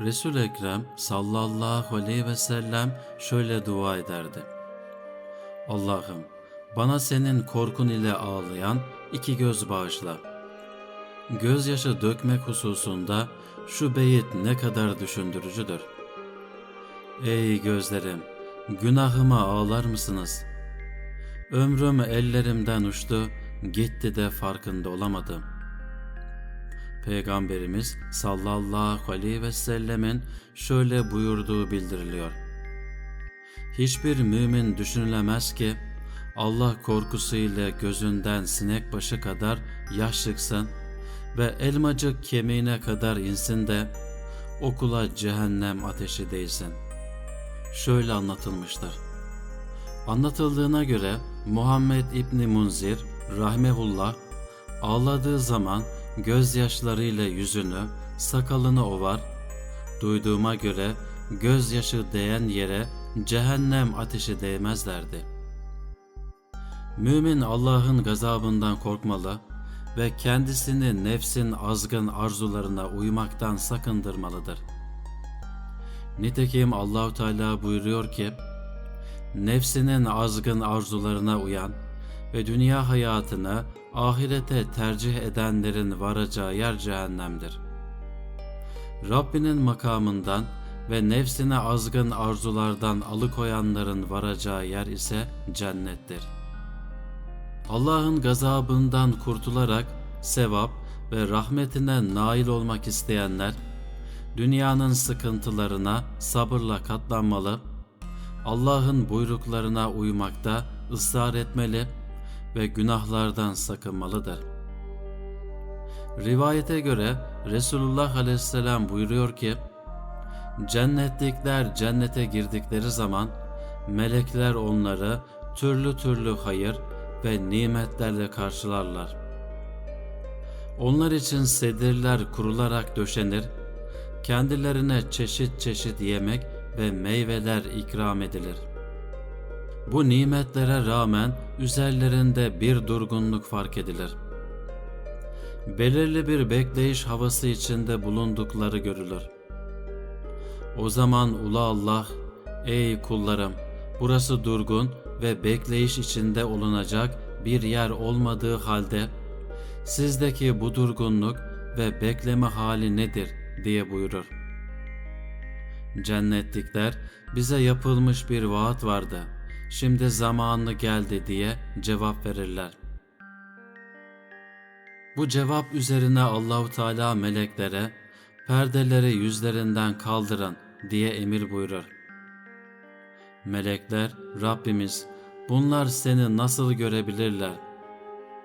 Resul Ekrem sallallahu aleyhi ve sellem şöyle dua ederdi. Allah'ım bana senin korkun ile ağlayan iki göz bağışla. Gözyaşı dökmek hususunda şu beyit ne kadar düşündürücüdür. Ey gözlerim, günahıma ağlar mısınız? Ömrüm ellerimden uçtu, gitti de farkında olamadım. Peygamberimiz sallallahu aleyhi ve sellemin şöyle buyurduğu bildiriliyor. Hiçbir mümin düşünülemez ki Allah korkusuyla gözünden sinek başı kadar yaş çıksın ve elmacık kemiğine kadar insin de okula cehennem ateşi değsin. Şöyle anlatılmıştır. Anlatıldığına göre Muhammed İbni Munzir rahmehullah ağladığı zaman gözyaşlarıyla yüzünü, sakalını ovar. Duyduğuma göre gözyaşı değen yere cehennem ateşi değmezlerdi. Mümin Allah'ın gazabından korkmalı ve kendisini nefsin azgın arzularına uymaktan sakındırmalıdır. Nitekim Allahu Teala buyuruyor ki: Nefsinin azgın arzularına uyan ve dünya hayatını ahirete tercih edenlerin varacağı yer cehennemdir. Rabbinin makamından ve nefsine azgın arzulardan alıkoyanların varacağı yer ise cennettir. Allah'ın gazabından kurtularak sevap ve rahmetine nail olmak isteyenler, dünyanın sıkıntılarına sabırla katlanmalı, Allah'ın buyruklarına uymakta ısrar etmeli ve günahlardan sakınmalıdır. Rivayete göre Resulullah Aleyhisselam buyuruyor ki, Cennetlikler cennete girdikleri zaman melekler onları türlü türlü hayır ve nimetlerle karşılarlar. Onlar için sedirler kurularak döşenir, kendilerine çeşit çeşit yemek ve meyveler ikram edilir. Bu nimetlere rağmen üzerlerinde bir durgunluk fark edilir. Belirli bir bekleyiş havası içinde bulundukları görülür. O zaman Ulu Allah, ey kullarım, burası durgun ve bekleyiş içinde olunacak bir yer olmadığı halde, sizdeki bu durgunluk ve bekleme hali nedir diye buyurur. Cennetlikler bize yapılmış bir vaat vardı. Şimdi zamanı geldi diye cevap verirler. Bu cevap üzerine Allahu Teala meleklere perdeleri yüzlerinden kaldırın diye emir buyurur. Melekler Rabbimiz bunlar seni nasıl görebilirler?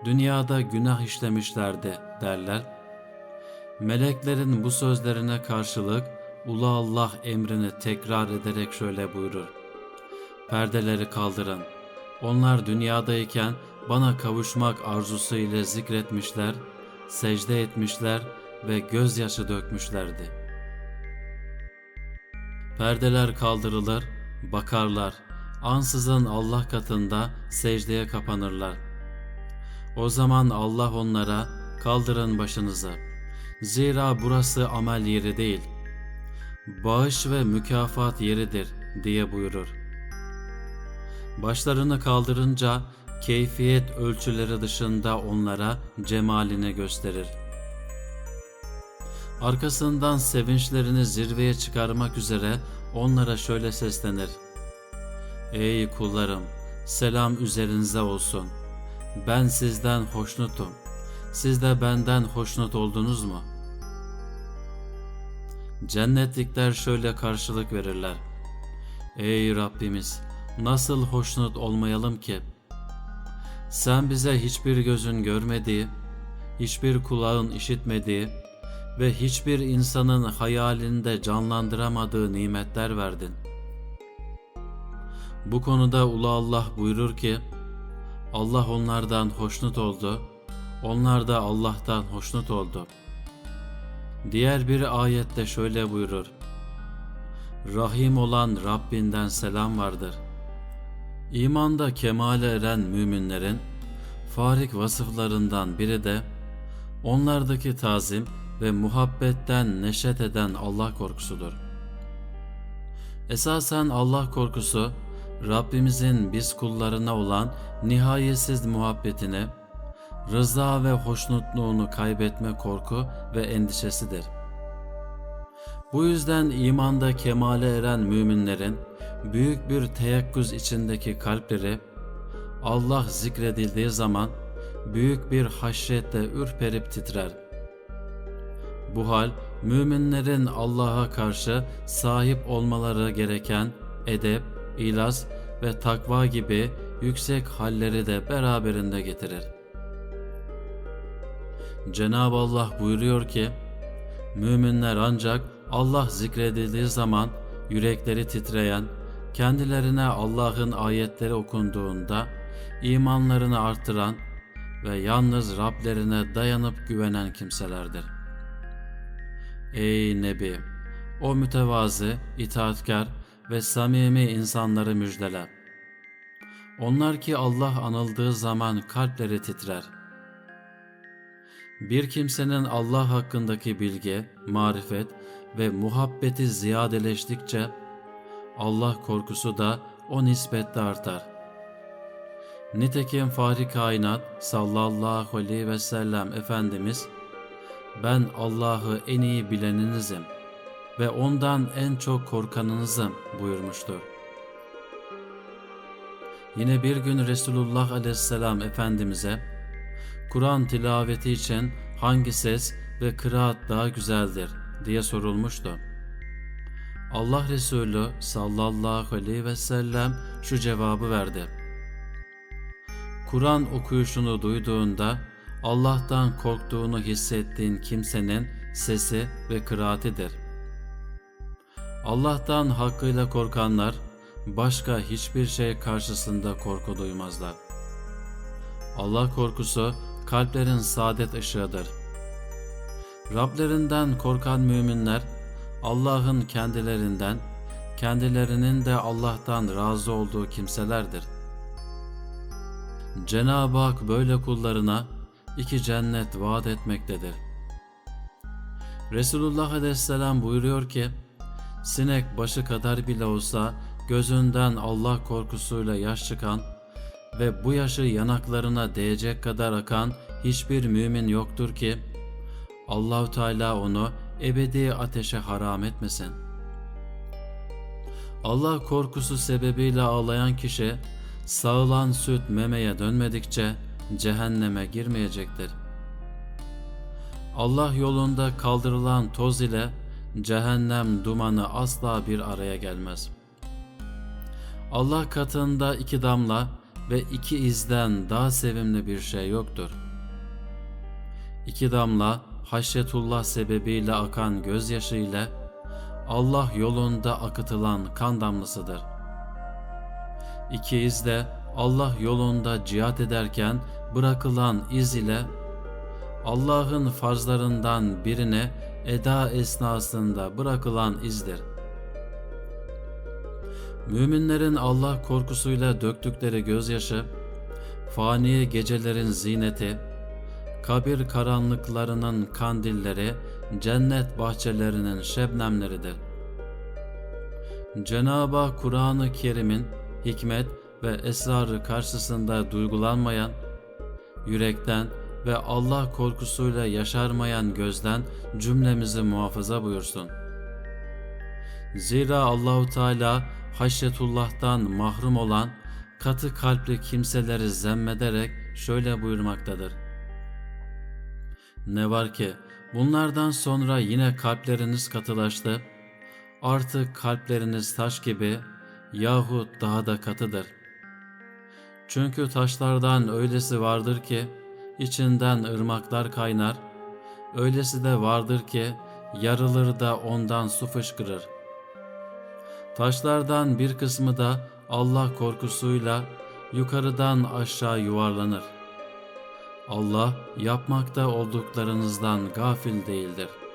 Dünyada günah işlemişlerdi derler. Meleklerin bu sözlerine karşılık Ulu Allah emrini tekrar ederek şöyle buyurur. Perdeleri kaldırın. Onlar dünyadayken bana kavuşmak arzusu ile zikretmişler, secde etmişler ve gözyaşı dökmüşlerdi. Perdeler kaldırılır, bakarlar, ansızın Allah katında secdeye kapanırlar. O zaman Allah onlara kaldırın başınızı. Zira burası amel yeri değil, bağış ve mükafat yeridir diye buyurur. Başlarını kaldırınca keyfiyet ölçüleri dışında onlara cemalini gösterir. Arkasından sevinçlerini zirveye çıkarmak üzere onlara şöyle seslenir. Ey kullarım, selam üzerinize olsun. Ben sizden hoşnutum. Siz de benden hoşnut oldunuz mu? Cennetlikler şöyle karşılık verirler. Ey Rabbimiz, nasıl hoşnut olmayalım ki? Sen bize hiçbir gözün görmediği, hiçbir kulağın işitmediği ve hiçbir insanın hayalinde canlandıramadığı nimetler verdin. Bu konuda Ulu Allah buyurur ki, Allah onlardan hoşnut oldu, onlar da Allah'tan hoşnut oldu. Diğer bir ayette şöyle buyurur. Rahim olan Rabbinden selam vardır. İmanda kemale eren müminlerin farik vasıflarından biri de onlardaki tazim ve muhabbetten neşet eden Allah korkusudur. Esasen Allah korkusu, Rabbimizin biz kullarına olan nihayetsiz muhabbetini, rıza ve hoşnutluğunu kaybetme korku ve endişesidir. Bu yüzden imanda kemale eren müminlerin büyük bir teyakkuz içindeki kalpleri Allah zikredildiği zaman büyük bir haşyetle ürperip titrer. Bu hal müminlerin Allah'a karşı sahip olmaları gereken edep, ilaz ve takva gibi yüksek halleri de beraberinde getirir. Cenab-ı Allah buyuruyor ki, Müminler ancak Allah zikredildiği zaman yürekleri titreyen, kendilerine Allah'ın ayetleri okunduğunda imanlarını artıran ve yalnız Rablerine dayanıp güvenen kimselerdir. Ey Nebi! O mütevazı, itaatkar ve samimi insanları müjdele. Onlar ki Allah anıldığı zaman kalpleri titrer. Bir kimsenin Allah hakkındaki bilgi, marifet ve muhabbeti ziyadeleştikçe Allah korkusu da o nispetle artar. Nitekim Fahri Kainat sallallahu aleyhi ve sellem Efendimiz ben Allah'ı en iyi bileninizim ve ondan en çok korkanınızım buyurmuştur. Yine bir gün Resulullah aleyhisselam Efendimiz'e Kur'an tilaveti için hangi ses ve kıraat daha güzeldir diye sorulmuştu. Allah Resulü sallallahu aleyhi ve sellem şu cevabı verdi. Kur'an okuyuşunu duyduğunda Allah'tan korktuğunu hissettiğin kimsenin sesi ve kıraatidir. Allah'tan hakkıyla korkanlar başka hiçbir şey karşısında korku duymazlar. Allah korkusu kalplerin saadet ışığıdır. Rablerinden korkan müminler Allah'ın kendilerinden, kendilerinin de Allah'tan razı olduğu kimselerdir. Cenab-ı Hak böyle kullarına iki cennet vaat etmektedir. Resulullah Aleyhisselam buyuruyor ki, sinek başı kadar bile olsa gözünden Allah korkusuyla yaş çıkan ve bu yaşı yanaklarına değecek kadar akan hiçbir mümin yoktur ki Allahu Teala onu ebedi ateşe haram etmesin. Allah korkusu sebebiyle ağlayan kişi sağılan süt memeye dönmedikçe cehenneme girmeyecektir. Allah yolunda kaldırılan toz ile cehennem dumanı asla bir araya gelmez. Allah katında iki damla ve iki izden daha sevimli bir şey yoktur. İki damla haşyetullah sebebiyle akan gözyaşı ile Allah yolunda akıtılan kan damlasıdır. İki iz de Allah yolunda cihat ederken bırakılan iz ile Allah'ın farzlarından birine eda esnasında bırakılan izdir. Müminlerin Allah korkusuyla döktükleri gözyaşı, fani gecelerin zineti, kabir karanlıklarının kandilleri, cennet bahçelerinin şebnemleridir. Cenab-ı Kur'an-ı Kerim'in hikmet ve esrarı karşısında duygulanmayan, yürekten ve Allah korkusuyla yaşarmayan gözden cümlemizi muhafaza buyursun. Zira Allahu Teala haşyetullah'tan mahrum olan katı kalpli kimseleri zemmederek şöyle buyurmaktadır. Ne var ki bunlardan sonra yine kalpleriniz katılaştı, artık kalpleriniz taş gibi yahut daha da katıdır. Çünkü taşlardan öylesi vardır ki içinden ırmaklar kaynar, öylesi de vardır ki yarılır da ondan su fışkırır. Taşlardan bir kısmı da Allah korkusuyla yukarıdan aşağı yuvarlanır. Allah yapmakta olduklarınızdan gafil değildir.''